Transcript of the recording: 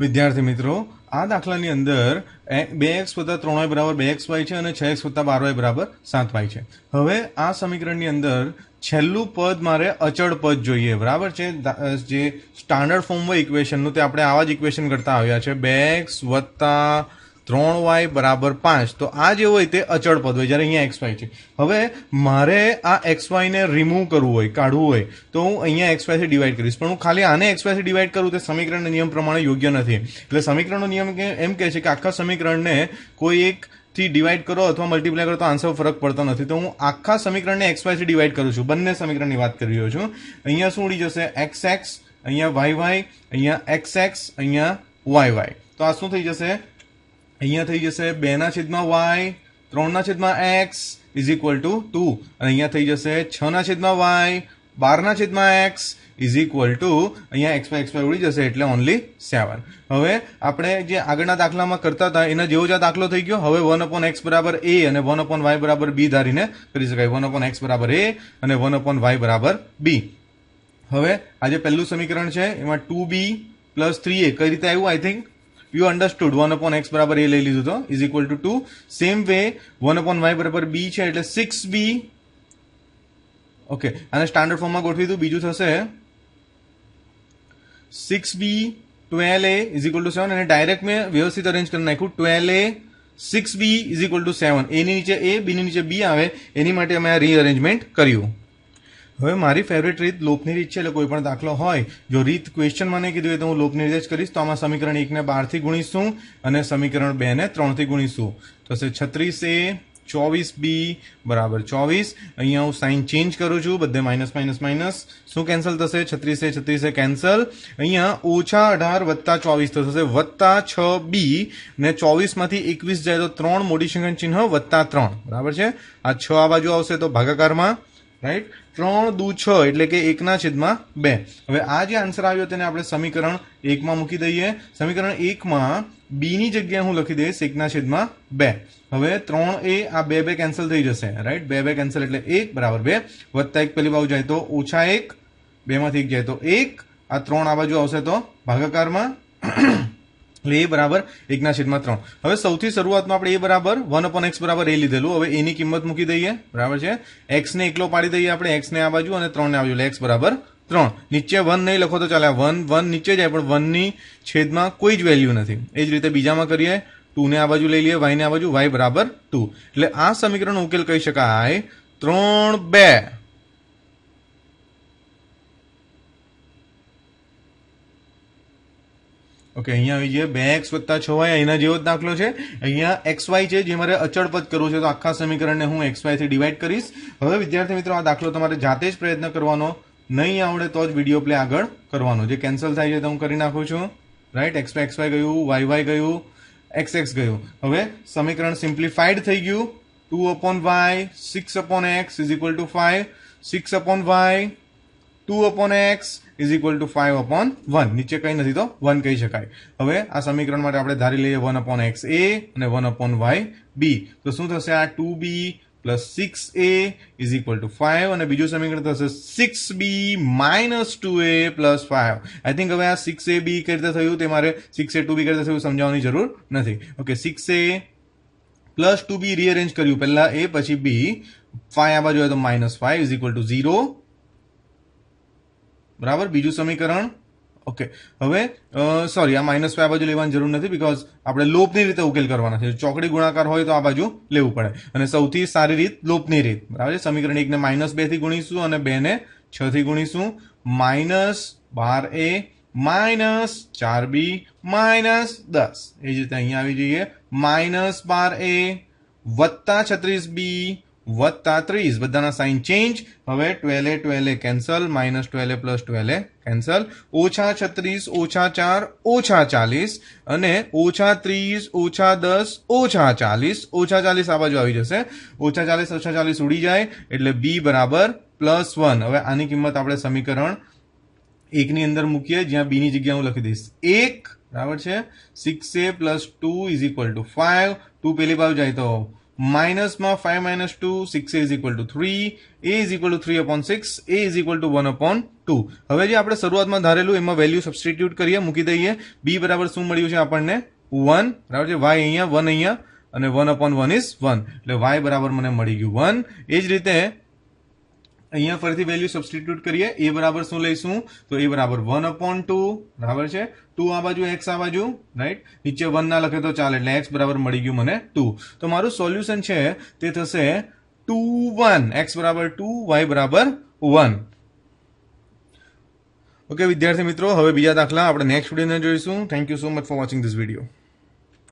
વિદ્યાર્થી મિત્રો, આ દાખલાની અંદર બે એક્સ વત્તા ત્રણ વાય બરાબર બે એક્સ વાય છે અને છ એક્સ વત્તા બાર વાય બરાબર સાત વાય છે. હવે આ સમીકરણની અંદર છેલ્લું પદ મારે અચળ પદ જોઈએ. બરાબર છે? જે સ્ટાન્ડર્ડ ફોર્મ હોય ઇક્વેશનનું તે આપણે આવા જ ઇક્વેશન કરતા આવ્યા છે. બે એક્સ વત્તા ત્રણ વાય બરાબર પાંચ. તો આ જે હોય તે અચળ પદ હોય, જ્યારે અહીંયા એક્સ વાય છે. હવે મારે આ એક્સ વાયને રિમૂવ કરવું હોય, કાઢવું હોય, તો હું અહીંયા એક્સ વાયથી ડિવાઈડ કરીશ. પણ હું ખાલી આને એક્સ વાયથી ડિવાઈડ કરું તે સમીકરણના નિયમ પ્રમાણે યોગ્ય નથી. એટલે સમીકરણનો નિયમ એમ કહે છે કે આખા સમીકરણને કોઈ એક થી ડિવાઈડ કરો અથવા મલ્ટીપ્લાય કરો તો આન્સર ફરક પડતો નથી. તો હું આખા સમીકરણને એક્સ વાયથી ડિવાઈડ કરું છું. બંને સમીકરણની વાત કરી રહ્યો છું. અહીંયા શું ઉડી જશે? એક્સ એક્સ અહીંયા વાય વાય અહીંયા એક્સ એક્સ અહીંયા વાય વાય તો આ શું થઈ જશે? અહીંયા થઈ જશે બે ના છેદમાં વાય ત્રણ ના છેદમાં x is equal to two અને અહીંયા થઈ જશે છ ના છેદમાં વાય બાર ના છેદમાં એક્સ ઇઝ ઇક્વલ ટુ અહીંયા એક્સ વાય એક્સ વાય ઉડી જશે એટલે ઓનલી સેવન હવે આપણે જે આગળના દાખલામાં કરતા હતા, એના જેવો જ આ દાખલો થઈ ગયો. હવે વન અપોન એક્સ બરાબર એ અને વન અપોન વાય બરાબર બી ધારીને કરી શકાય. વન અપોન એક્સ બરાબર એ અને વન અપોન વાય બરાબર બી હવે આ જે પહેલું સમીકરણ છે, એમાં two b plus three a કઈ રીતે આવ્યું? I think you understood one upon x બરાબર એ લઈ લીધું તો is equal to two same way one upon y બરાબર બી છે એટલે સિક્સ બી ઓકે આને સ્ટાન્ડર્ડ ફોર્મમાં ગોઠવી દઉં બીજું થશે six b twelve a is equal to seven અને ડાયરેક્ટ મેં વ્યવસ્થિત અરેન્જ કરી નાખ્યું twelve a six b is equal to seven એની નીચે એ બીની નીચે બી આવે એની માટે અમે આ રીઅરેન્જમેન્ટ કર્યું હવે મારી ફેવરેટ રીત લોપની રીત છે એટલે કોઈ પણ દાખલો હોય. જો રીત ક્વેશ્ચન મને કીધું હોય તો હું લોપની રીતે કરીશ. તો આમાં સમીકરણ એકને બારથી ગુણીશું અને સમીકરણ બેને ત્રણથી ગુણીશું. થશે છત્રીસ એ ચોવીસ બી બરાબર ચોવીસ. અહીંયા હું સાઇન ચેન્જ કરું છું. બધે માઇનસ માઇનસ માઇનસ શું કેન્સલ થશે? છત્રીસ છત્રીસ કેન્સલ અહીંયા ઓછા અઢાર વત્તા ચોવીસ તો થશે વત્તા છ બી. ને ચોવીસમાંથી એકવીસ જાય તો ત્રણ સંખ્યા ચિહ્ન વત્તા ત્રણ. બરાબર છે? આ છ આ બાજુ આવશે તો ભાગાકારમાં રાઈટ ત્રણ દુ છ એટલે કે એકના છેદમાં બે. હવે આ જે આન્સર આવ્યો તેને આપણે સમીકરણ એકમાં મૂકી દઈએ. સમીકરણ એકમાં બીની જગ્યાએ હું લખી દઈશ એકના છેદમાં બે. હવે ત્રણ એ આ બે બે કેન્સલ થઈ જશે. રાઈટ બે બે કેન્સલ એટલે એક બરાબર બે. વત્તા એક પેલી બાજુ જાય તો ઓછા એક. બેમાંથી એક જાય તો એક. આ ત્રણ આ બાજુ આવશે તો ભાગાકારમાં એટલે એ બરાબર એકના છેદમાં ત્રણ. હવે સૌથી શરૂઆતમાં આપણે એ બરાબર વન અપોન એક્સ બરાબર એ લીધેલું. હવે એની કિંમત મૂકી દઈએ. બરાબર છે? એક્સ ને એકલો પાડી દઈએ આપણે. એક્સ ને આ બાજુ અને ત્રણને આ બાજુ. એક્સ બરાબર ત્રણ. નીચે વન નહીં લખો તો ચાલે. વન વન નીચે જાય, પણ વનની છેદમાં કોઈ જ વેલ્યુ નથી. એ જ રીતે બીજામાં કરીએ. ટુ ને આ બાજુ લઈ લઈએ. વાયને આ બાજુ. વાય બરાબર ટુ એટલે આ સમીકરણનો ઉકેલ કહી શકાય. ત્રણ, બે. ઓકે, અહીંયા આવી જઈએ બે એક્સ વત્તા છ વાય એના જેવો જ દાખલો છે. અહીંયા એક્સ વાય છે, જે મારે અચળ પદ કરવું છે, તો આખા સમીકરણને હું એક્સ વાયથી ડિવાઈડ કરીશ. હવે વિદ્યાર્થી મિત્રો, આ દાખલો તમારે જાતે જ પ્રયત્ન કરવાનો. નહીં આવડે તો જ વીડિયો પ્લે આગળ કરવાનો. જે કેન્સલ થાય છે, તો હું કરી નાખું છું. Right x y x y ગયું વાય વાય ગયું એક્સ એક્સ ગયું. હવે સમીકરણ સિમ્પ્લિફાઈડ થઈ ગયું. Two upon y six upon x is equal to five six upon y two upon x is equal to five upon one નીચે કંઈ નથી તો વન કહી શકાય. હવે આ સમીકરણ માટે આપણે ધારી લઈએ વન અપોન એક્સ એ અને વન અપોન વાય બી તો શું થશે? આ two b plus six a is equal to five અને બીજું સમીકરણ થશે six b minus two a plus five I think હવે આ સિક્સ એ બી કઈ રીતે થયું? તે મારે સિક્સ એ ટુ બી કઈ રીતે થયું સમજાવવાની જરૂર નથી. Okay six a plus two b rearrange કર્યું. પહેલા એ પછી બી ફાઈવ આ બાજુ હોય તો minus five is equal to zero બરાબર? બીજું સમીકરણ? ઓકે હવે સોરી આ માઇનસ ફાઈવ બાજુ લેવાની જરૂર નથી બીકોઝ આપણે લોપની રીતે ઉકેલ કરવાના છે. ચોકડી ગુણાકાર હોય તો આ બાજુ લેવું પડે. અને સૌથી સારી રીત લોપની રીત. બરાબર? છે સમીકરણ એકને માઇનસ બેથી ગુણીશું અને બેને છથી ગુણીશું. માઇનસ બાર એ માઇનસ ચાર બી માઇનસ દસ. એ જ રીતે અહીંયા આવી જઈએ. માઇનસ બાર એ વત્તા છત્રીસ બી વત્તા ત્રીસ. બધાના સાઇન ચેન્જ હવે twelve twelve cancel minus twelve plus twelve cancel ઓછા છત્રીસ, ઓછા ચાર, ઓછા ચાલીસ. અને ઓછા ત્રીસ, ઓછા દસ, ઓછા ચાલીસ. ઓછા ચાલીસ આ બાજુ આવી જશે. ઓછા ચાલીસ ઓછા ચાલીસ ઉડી જાય એટલે બી બરાબર પ્લસ વન હવે આની કિંમત આપણે સમીકરણ એકની અંદર મૂકીએ. જ્યાં બીની જગ્યાએ હું લખી દઈશ. એક, બરાબર છે? Six a plus two is equal to five two પેલી બાજુ જાય તો માઇનસમાં five minus two six is equal to three a is equal to three upon six a is equal to one upon two હવે જે આપણે શરૂઆતમાં ધારેલું, એમાં value substitute કરીએ, મૂકી દઈએ. બી બરાબર શું મળ્યું છે આપણને? વન બરાબર છે? વાય અહીંયા વન અહીંયા, અને one upon one is one એટલે વાય બરાબર મને મળી ગયું વન એ જ રીતે અહીંયા ફરીથી વેલ્યુ સબસ્ટિટ્યુટ કરીએ. એ બરાબર શું લઈશું? તો એ બરાબર વન અપોન ટુ બરાબર છે? ટુ આ બાજુ એક્સ આ બાજુ રાઈટ નીચે વન ના લખે તો ચાલે. એટલે એક્સ બરાબર મળી ગયું મને ટુ તો મારું સોલ્યુશન છે, તે થશે ટુ વન એક્સ બરાબર ટુ વાય બરાબર વન ઓકે વિદ્યાર્થી મિત્રો, હવે બીજા દાખલા આપણે નેક્સ્ટ વિડીયોને જોઈશું. Thank you so much for watching this video